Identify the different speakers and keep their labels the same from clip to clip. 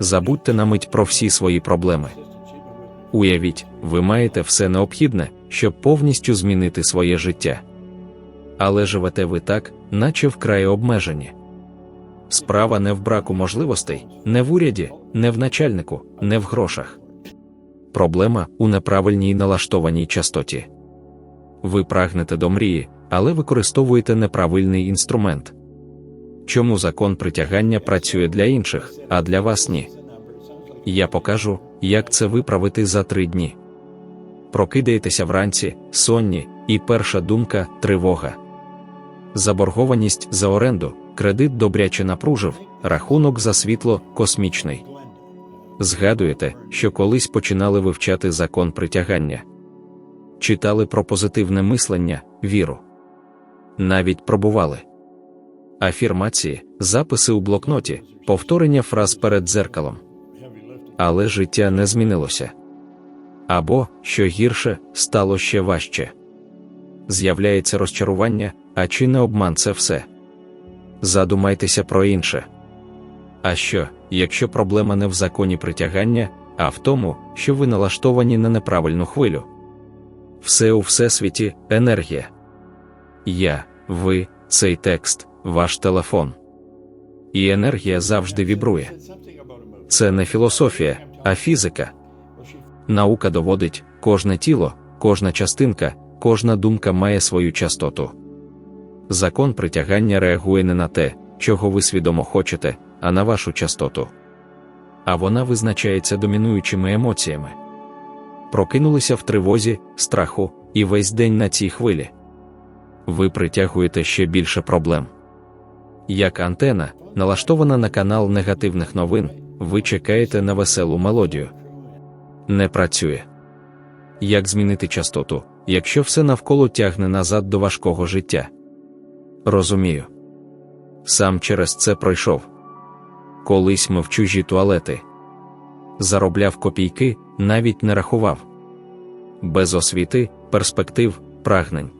Speaker 1: забудьте на мить про всі свої проблеми. Уявіть, ви маєте все необхідне, щоб повністю змінити своє життя. Але живете ви так, наче вкрай обмежені. Справа не в браку можливостей, не в уряді, не в начальнику, не в грошах. Проблема у неправильній налаштованій частоті. Ви прагнете до мрії, але використовуєте неправильний інструмент. Чому закон притягання працює для інших, а для вас ні? Я покажу, як це виправити за три дні. Прокидаєтеся вранці, сонні, і перша думка тривога. Заборгованість за оренду, кредит добряче напружив, рахунок за світло космічний. Згадуєте, що колись починали вивчати закон притягання, читали про позитивне мислення, віру. Навіть пробували афірмації, записи у блокноті, повторення фраз перед дзеркалом. Але життя не змінилося. Або, що гірше, стало ще важче. З'являється розчарування, а чи не обман це все? Задумайтеся про інше. А що, якщо проблема не в законі притягання, а в тому, що ви налаштовані на неправильну хвилю? Все у всесвіті енергія. Я, ви, цей текст, ваш телефон. І енергія завжди вібрує. Це не філософія, а фізика. Наука доводить, кожне тіло, кожна частинка, кожна думка має свою частоту. Закон притягання реагує не на те, чого ви свідомо хочете, а на вашу частоту. А вона визначається домінуючими емоціями. Прокинулися в тривозі, страху, і весь день на цій хвилі. Ви притягуєте ще більше проблем. Як антена, налаштована на канал негативних новин, ви чекаєте на веселу мелодію. Не працює. Як змінити частоту, якщо все навколо тягне назад до важкого життя? Розумію. Сам через це пройшов. Колись ми в чужі туалети. Заробляв копійки, навіть не рахував. Без освіти, перспектив, прагнень.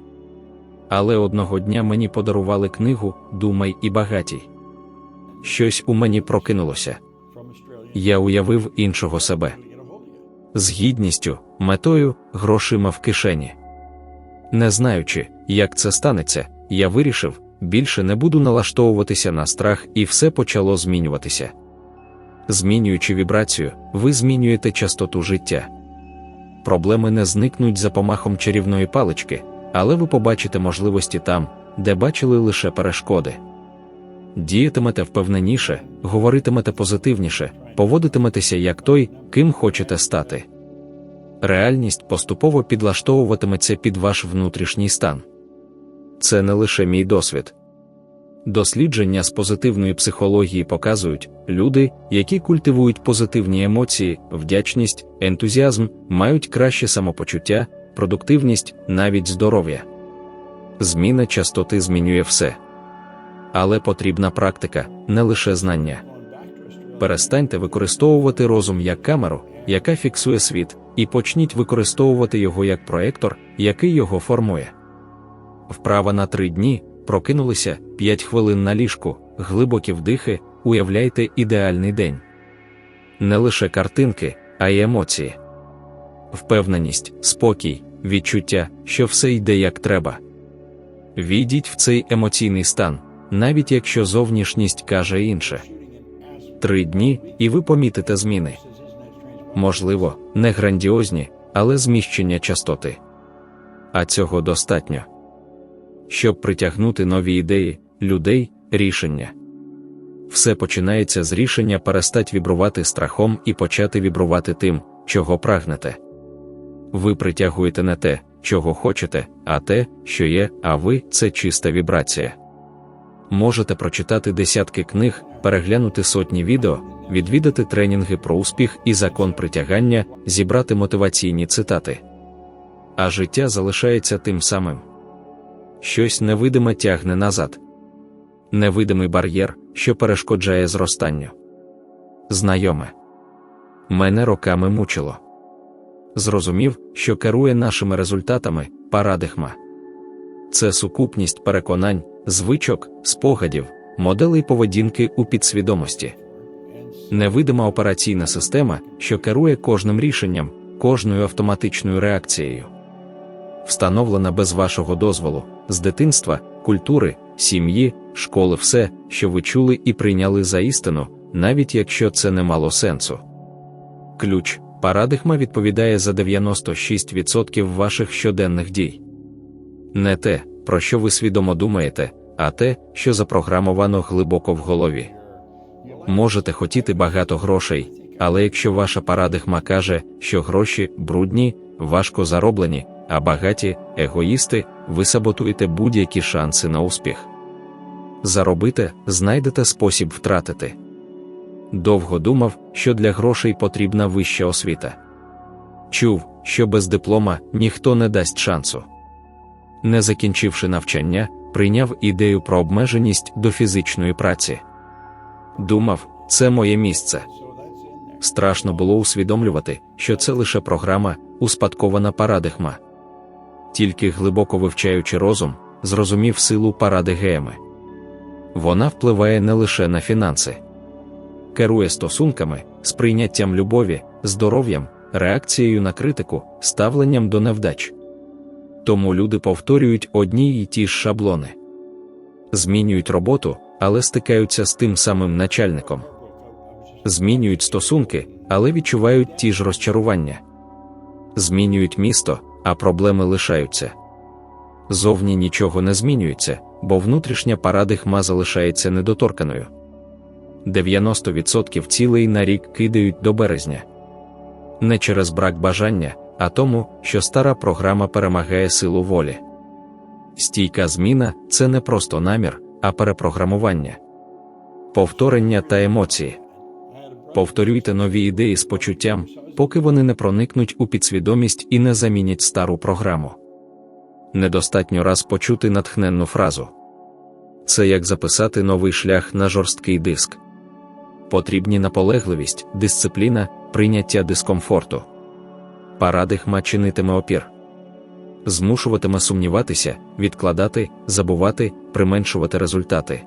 Speaker 1: Але одного дня мені подарували книгу Думай і багатій. Щось у мені прокинулося. Я уявив іншого себе з гідністю, метою, грошима в кишені. Не знаючи, як це станеться, я вирішив, більше не буду налаштовуватися на страх, і все почало змінюватися. Змінюючи вібрацію, ви змінюєте частоту життя. Проблеми не зникнуть за помахом чарівної палички, але ви побачите можливості там, де бачили лише перешкоди. Діятимете впевненіше, говоритимете позитивніше, поводитиметеся як той, ким хочете стати. Реальність поступово підлаштовуватиметься під ваш внутрішній стан. Це не лише мій досвід. Дослідження з позитивної психології показують, люди, які культивують позитивні емоції, вдячність, ентузіазм, мають краще самопочуття, продуктивність, навіть здоров'я. Зміна частоти змінює все. Але потрібна практика, не лише знання. Перестаньте використовувати розум як камеру, яка фіксує світ, і почніть використовувати його як проектор, який його формує. Вправа на три дні прокинулися 5 хвилин на ліжку, глибокі вдихи, уявляйте ідеальний день. Не лише картинки, а й емоції. Впевненість, спокій, відчуття, що все йде як треба. Війдіть в цей емоційний стан, навіть якщо зовнішність каже інше. Три дні, і ви помітите зміни. Можливо, не грандіозні, але зміщення частоти. А цього достатньо. Щоб притягнути нові ідеї, людей, рішення. Все починається з рішення перестати вібрувати страхом і почати вібрувати тим, чого прагнете. Ви притягуєте не те, чого хочете, а те, що є, а ви це чиста вібрація. Можете прочитати десятки книг, переглянути сотні відео, відвідати тренінги про успіх і закон притягання, зібрати мотиваційні цитати. А життя залишається тим самим. Щось невидиме тягне назад. Невидимий бар'єр, що перешкоджає зростанню. Знайоме. Мене роками мучило. Зрозумів, що керує нашими результатами парадигма. Це сукупність переконань, звичок, спогадів, моделей поведінки у підсвідомості. невидима операційна система, що керує кожним рішенням, кожною автоматичною реакцією. Встановлена без вашого дозволу, з дитинства, культури, сім'ї, школи, все, що ви чули і прийняли за істину, навіть якщо це не мало сенсу. Ключ парадигма відповідає за 96% ваших щоденних дій. Не те, про що ви свідомо думаєте, а те, що запрограмовано глибоко в голові. Можете хотіти багато грошей, але якщо ваша парадигма каже, що гроші брудні, важко зароблені, а багаті егоїсти, ви саботуєте будь-які шанси на успіх. Заробите, знайдете спосіб втратити. Довго думав, що для грошей потрібна вища освіта. Чув, що без диплома ніхто не дасть шансу. Не закінчивши навчання, прийняв ідею про обмеженість до фізичної праці. Думав, це моє місце. Страшно було усвідомлювати, що це лише програма, успадкована парадигма. Тільки глибоко вивчаючи розум, зрозумів силу паради геми. Вона впливає не лише на фінанси, керує стосунками, сприйняттям любові, здоров'ям, реакцією на критику, ставленням до невдач. Тому люди повторюють одні й ті ж шаблони, змінюють роботу, але стикаються з тим самим начальником, змінюють стосунки, але відчувають ті ж розчарування, змінюють місто, а проблеми лишаються. Зовні нічого не змінюється, бо внутрішня парадигма залишається недоторканою. 90% цілей на рік кидають до березня. Не через брак бажання, а тому, що стара програма перемагає силу волі. Стійка зміна це не просто намір, а перепрограмування, повторення та емоції. Повторюйте нові ідеї з почуттям, поки вони не проникнуть у підсвідомість і не замінять стару програму. Недостатньо раз почути натхненну фразу. Це як записати новий шлях на жорсткий диск. Потрібні наполегливість, дисципліна, прийняття дискомфорту. Парадигма чинитиме опір, змушуватиме сумніватися, відкладати, забувати, применшувати результати,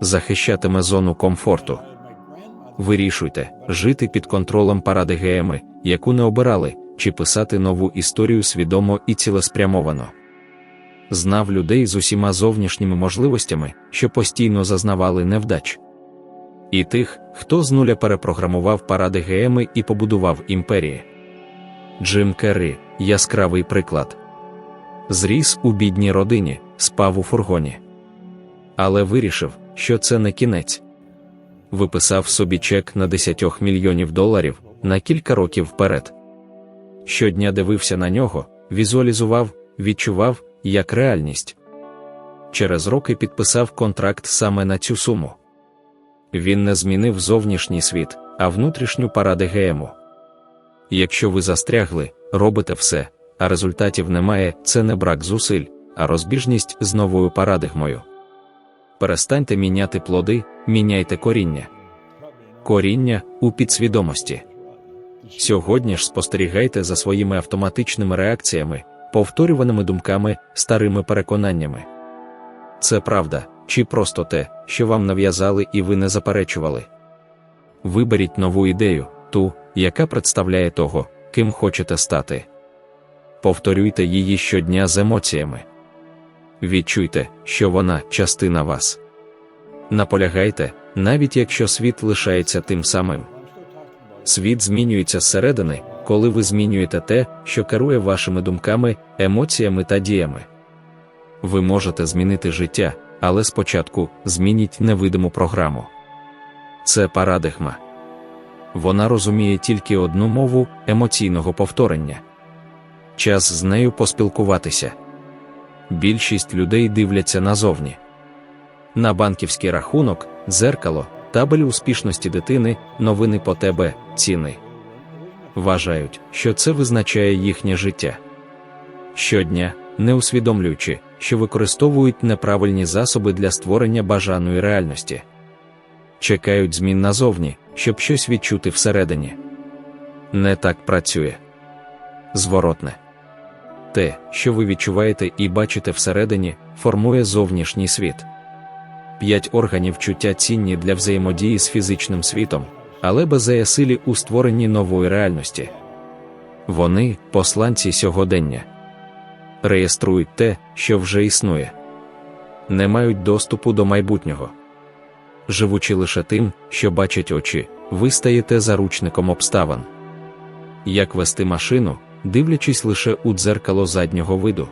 Speaker 1: захищатиме зону комфорту. Вирішуйте, жити під контролем паради ГМи, яку не обирали, чи писати нову історію свідомо і цілеспрямовано. Знав людей з усіма зовнішніми можливостями, що постійно зазнавали невдач. І тих, хто з нуля перепрограмував паради ГМи і побудував імперії. Джим Керрі яскравий приклад. Зріс у бідній родині, спав у фургоні. Але вирішив, що це не кінець. Виписав собі чек на 10 мільйонів доларів на кілька років вперед. Щодня дивився на нього, візуалізував, відчував, як реальність. Через роки підписав контракт саме на цю суму. Він не змінив зовнішній світ, а внутрішню паради ГМу. Якщо ви застрягли, робите все, а результатів немає, це не брак зусиль, а розбіжність з новою парадигмою. Перестаньте міняти плоди, міняйте коріння. Коріння у підсвідомості. Сьогодні ж спостерігайте за своїми автоматичними реакціями, повторюваними думками, старими переконаннями. Це правда, чи просто те, що вам нав'язали і ви не заперечували. Виберіть нову ідею, ту, яка представляє того, ким хочете стати. Повторюйте її щодня з емоціями. Відчуйте, що вона частина вас. Наполягайте, навіть якщо світ лишається тим самим. Світ змінюється зсередини, коли ви змінюєте те, що керує вашими думками, емоціями та діями. Ви можете змінити життя, але спочатку змініть невидиму програму. Це парадигма. Вона розуміє тільки одну мову емоційного повторення. Час з нею поспілкуватися. Більшість людей дивляться назовні. На банківський рахунок, дзеркало, табель успішності дитини, новини по тебе, ціни. Вважають, що це визначає їхнє життя. Щодня, не усвідомлюючи, що використовують неправильні засоби для створення бажаної реальності, чекають змін назовні, щоб щось відчути всередині. Не так працює. Зворотне. Те, що ви відчуваєте і бачите всередині, формує зовнішній світ. п'ять органів чуття цінні для взаємодії з фізичним світом, але беззаясилі у створенні нової реальності. Вони посланці сьогодення, реєструють те, що вже існує, не мають доступу до майбутнього. Живучи лише тим, що бачать очі, ви стаєте заручником обставин. Як вести машину, дивлячись лише у дзеркало заднього виду.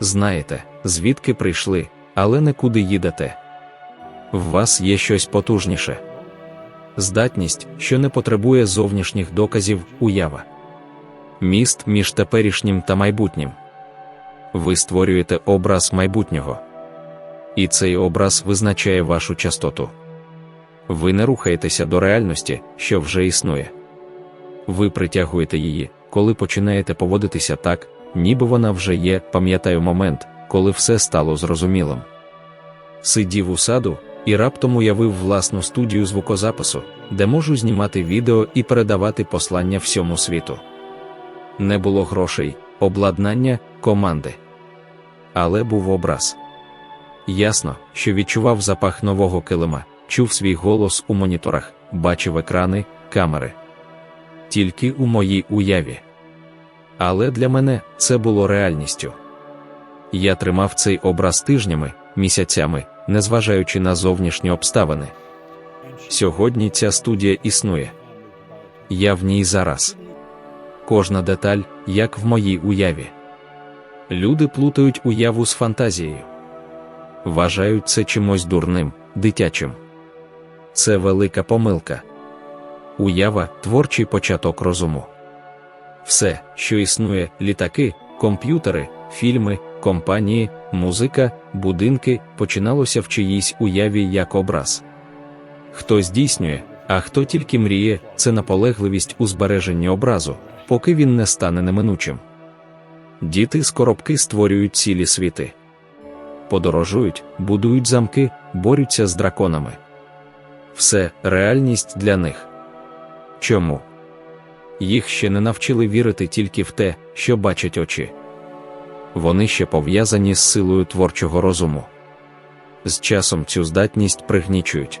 Speaker 1: Знаєте, звідки прийшли, але не куди їдете. В вас є щось потужніше. Здатність, що не потребує зовнішніх доказів, уява. Міст між теперішнім та майбутнім. Ви створюєте образ майбутнього. І цей образ визначає вашу частоту. Ви не рухаєтеся до реальності, що вже існує. Ви притягуєте її, коли починаєте поводитися так, ніби вона вже є, пам'ятаю момент, коли все стало зрозумілим. Сидів у саду і раптом уявив власну студію звукозапису, де можу знімати відео і передавати послання всьому світу. Не було грошей, обладнання, команди. Але був образ. Ясно, що відчував запах нового килима, чув свій голос у моніторах, бачив екрани, камери. Тільки у моїй уяві. Але для мене це було реальністю. Я тримав цей образ тижнями, місяцями, незважаючи на зовнішні обставини. Сьогодні ця студія існує. Я в ній зараз. Кожна деталь, як в моїй уяві. Люди плутають уяву з фантазією. Вважають це чимось дурним, дитячим. Це велика помилка. Уява творчий початок розуму. Все, що існує, літаки, комп'ютери, фільми, компанії, музика, будинки, починалося в чиїсь уяві як образ. Хто здійснює, а хто тільки мріє, це наполегливість у збереженні образу, поки він не стане неминучим. Діти з коробки створюють цілі світи, подорожують, будують замки, борються з драконами. Все реальність для них. Чому? Їх ще не навчили вірити тільки в те, що бачать очі. Вони ще пов'язані з силою творчого розуму. З часом цю здатність пригнічують.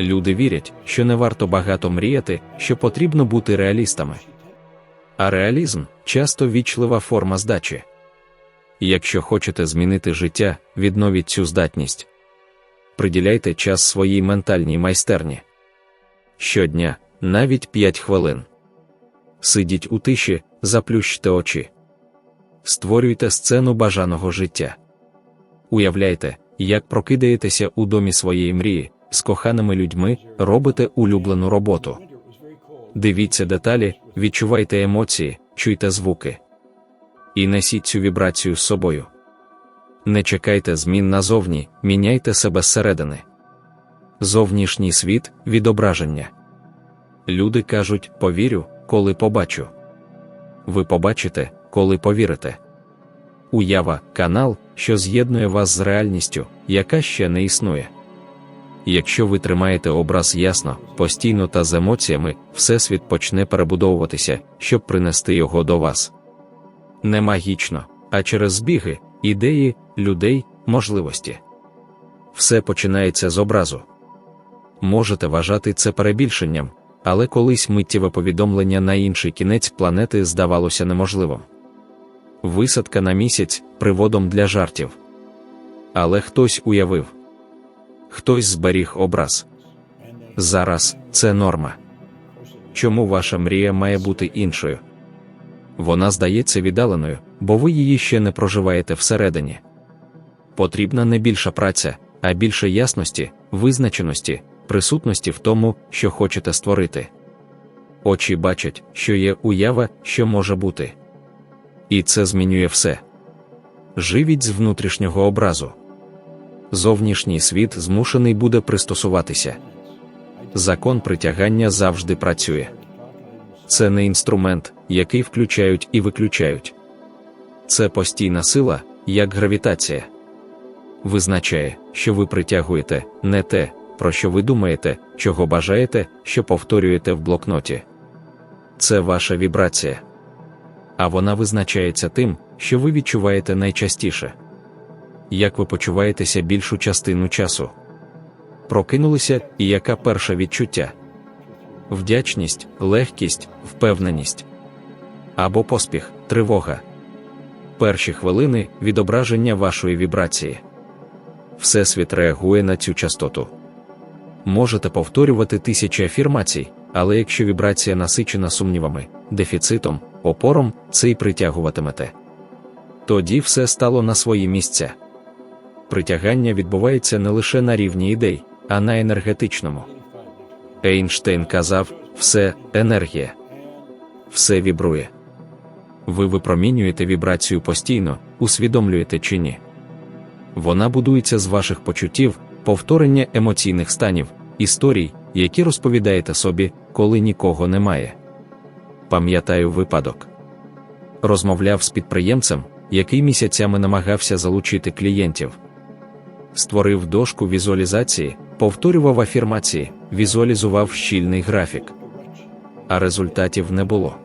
Speaker 1: Люди вірять, що не варто багато мріяти, що потрібно бути реалістами. А реалізм часто вічлива форма здачі. Якщо хочете змінити життя, відновіть цю здатність. Приділяйте час своїй ментальній майстерні. Щодня, навіть 5 хвилин. Сидіть у тиші, заплющте очі. Створюйте сцену бажаного життя. Уявляйте, як прокидаєтеся у домі своєї мрії, з коханими людьми, робите улюблену роботу. Дивіться деталі, відчувайте емоції, чуйте звуки. І несіть цю вібрацію з собою. Не чекайте змін назовні, міняйте себе зсередини. Зовнішній світ відображення. Люди кажуть повірю, коли побачу. Ви побачите, коли повірите. Уява канал, що з'єднує вас з реальністю, яка ще не існує. Якщо ви тримаєте образ ясно, постійно та з емоціями, Всесвіт почне перебудовуватися, щоб принести його до вас. Не магічно, а через збіги, ідеї, людей, можливості. Все починається з образу. Можете вважати це перебільшенням, але колись миттєве повідомлення на інший кінець планети здавалося неможливим. Висадка на місяць приводом для жартів. Але хтось уявив, хтось зберіг образ. Зараз це норма. Чому ваша мрія має бути іншою? Вона здається віддаленою, бо ви її ще не проживаєте всередині. Потрібна не більша праця, а більше ясності, визначеності, присутності в тому, що хочете створити. Очі бачать, що є уява, що може бути. І це змінює все. Живіть з внутрішнього образу. Зовнішній світ змушений буде пристосуватися. Закон притягання завжди працює. Це не інструмент, який включають і виключають. Це постійна сила, як гравітація. Визначає, що ви притягуєте не те, про що ви думаєте, чого бажаєте, що повторюєте в блокноті. Це ваша вібрація. А вона визначається тим, що ви відчуваєте найчастіше. Як ви почуваєтеся більшу частину часу. Прокинулися, і яка перша відчуття? Вдячність, легкість, впевненість або поспіх, тривога. Перші хвилини відображення вашої вібрації. Всесвіт реагує на цю частоту. Можете повторювати тисячі афірмацій, але якщо вібрація насичена сумнівами, дефіцитом, опором, це й притягуватимете. Тоді все стало на свої місця. Притягання відбувається не лише на рівні ідей, а на енергетичному. Ейнштейн казав: все енергія, все вібрує. Ви випромінюєте вібрацію постійно, усвідомлюєте чи ні. Вона будується з ваших почуттів, повторення емоційних станів, історій, які розповідаєте собі, коли нікого немає. Пам'ятаю випадок. Розмовляв з підприємцем, який місяцями намагався залучити клієнтів. Створив дошку візуалізації, повторював афірмації, візуалізував щільний графік. А результатів не було.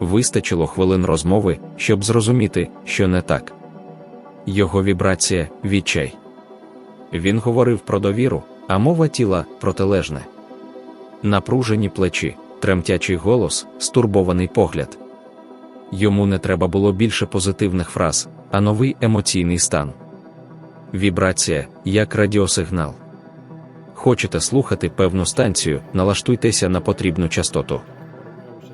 Speaker 1: Вистачило хвилин розмови, щоб зрозуміти, що не так. Його вібрація відчай. Він говорив про довіру, а мова тіла протилежне. Напружені плечі, тремтячий голос, стурбований погляд. Йому не треба було більше позитивних фраз, а новий емоційний стан. Вібрація як радіосигнал. Хочете слухати певну станцію, налаштуйтеся на потрібну частоту.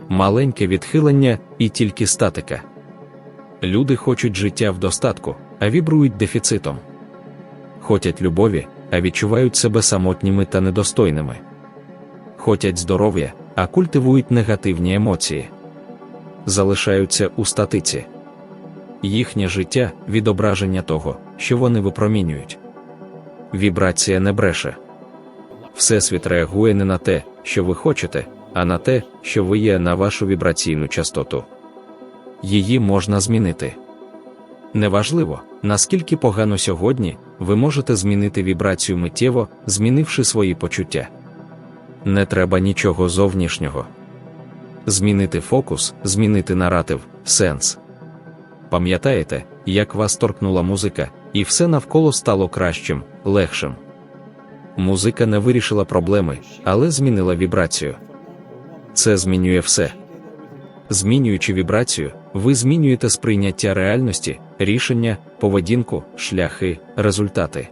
Speaker 1: Маленьке відхилення і тільки статика. Люди хочуть життя в достатку, а вібрують дефіцитом. Хотять любові, а відчувають себе самотніми та недостойними. Хотять здоров'я, а культивують негативні емоції. Залишаються у статиці. Їхнє життя відображення того, що вони випромінюють. Вібрація не бреше. Всесвіт реагує не на те, що ви хочете, а на те, що ви є на вашу вібраційну частоту. Її можна змінити. Неважливо, наскільки погано сьогодні, ви можете змінити вібрацію миттєво, змінивши свої почуття. Не треба нічого зовнішнього. Змінити фокус, змінити наратив, сенс. Пам'ятаєте, як вас торкнула музика, і все навколо стало кращим, легшим. Музика не вирішила проблеми, але змінила вібрацію. Це змінює все. Змінюючи вібрацію, ви змінюєте сприйняття реальності, рішення, поведінку, шляхи, результати.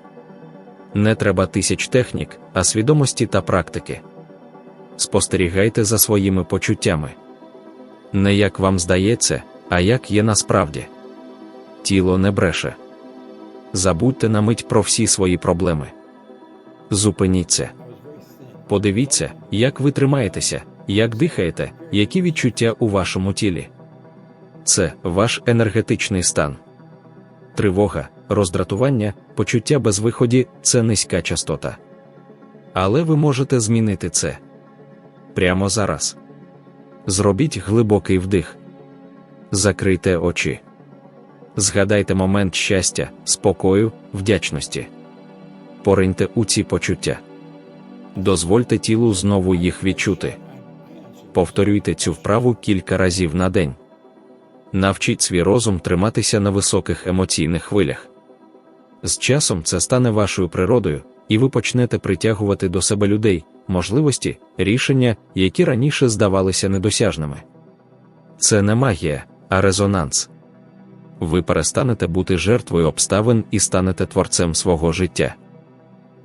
Speaker 1: Не треба тисяч технік, а свідомості та практики. Спостерігайте за своїми почуттями. Не як вам здається, а як є насправді. Тіло не бреше. Забудьте на мить про всі свої проблеми. Зупиніться. Подивіться, як ви тримаєтеся, як дихаєте, які відчуття у вашому тілі. Це ваш енергетичний стан. Тривога, роздратування, почуття безвиході це низька частота. Але ви можете змінити це прямо зараз. Зробіть глибокий вдих. Закрийте очі. Згадайте момент щастя, спокою, вдячності. Пориньте у ці почуття. Дозвольте тілу знову їх відчути. Повторюйте цю вправу кілька разів на день. Навчіть свій розум триматися на високих емоційних хвилях. З часом це стане вашою природою, і ви почнете притягувати до себе людей, можливості, рішення, які раніше здавалися недосяжними. Це не магія, а резонанс. Ви перестанете бути жертвою обставин і станете творцем свого життя.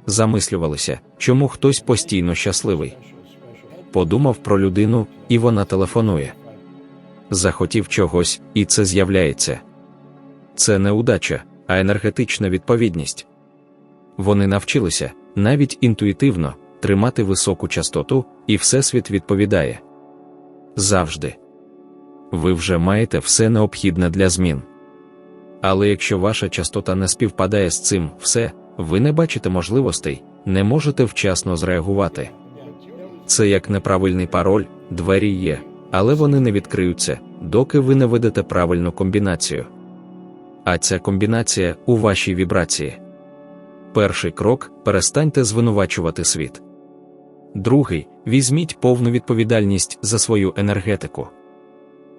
Speaker 1: Замислювалися, чому хтось постійно щасливий. Подумав про людину, і вона телефонує. Захотів чогось, і це з'являється. Це не удача, а енергетична відповідність. Вони навчилися навіть інтуїтивно тримати високу частоту, і Всесвіт відповідає завжди. Ви вже маєте все необхідне для змін. Але якщо ваша частота не співпадає з цим все, ви не бачите можливостей, не можете вчасно зреагувати. Це як неправильний пароль, двері є, але вони не відкриються, доки ви не ведете правильну комбінацію. А ця комбінація у вашій вібрації. Перший крок перестаньте звинувачувати світ. Другий візьміть повну відповідальність за свою енергетику.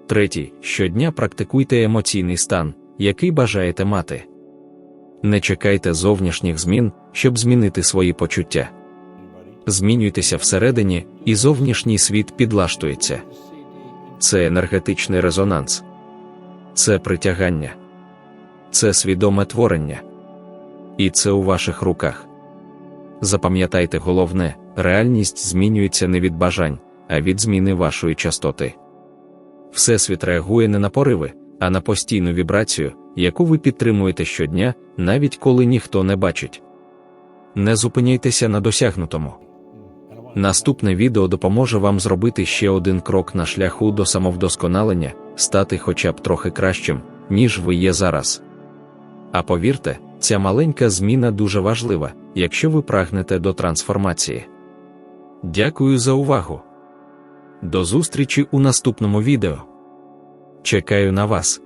Speaker 1: Третій щодня практикуйте емоційний стан, який бажаєте мати. Не чекайте зовнішніх змін, щоб змінити свої почуття. Змінюйтеся всередині, і зовнішній світ підлаштується. Це енергетичний резонанс, це притягання, це свідоме творення. І це у ваших руках. Запам'ятайте головне, реальність змінюється не від бажань, а від зміни вашої частоти. Всесвіт реагує не на пориви, а на постійну вібрацію, яку ви підтримуєте щодня, навіть коли ніхто не бачить. Не зупиняйтеся на досягнутому. Наступне відео допоможе вам зробити ще один крок на шляху до самовдосконалення, стати хоча б трохи кращим, ніж ви є зараз. А повірте, ця маленька зміна дуже важлива, якщо ви прагнете до трансформації. Дякую за увагу. До зустрічі у наступному відео. Чекаю на вас.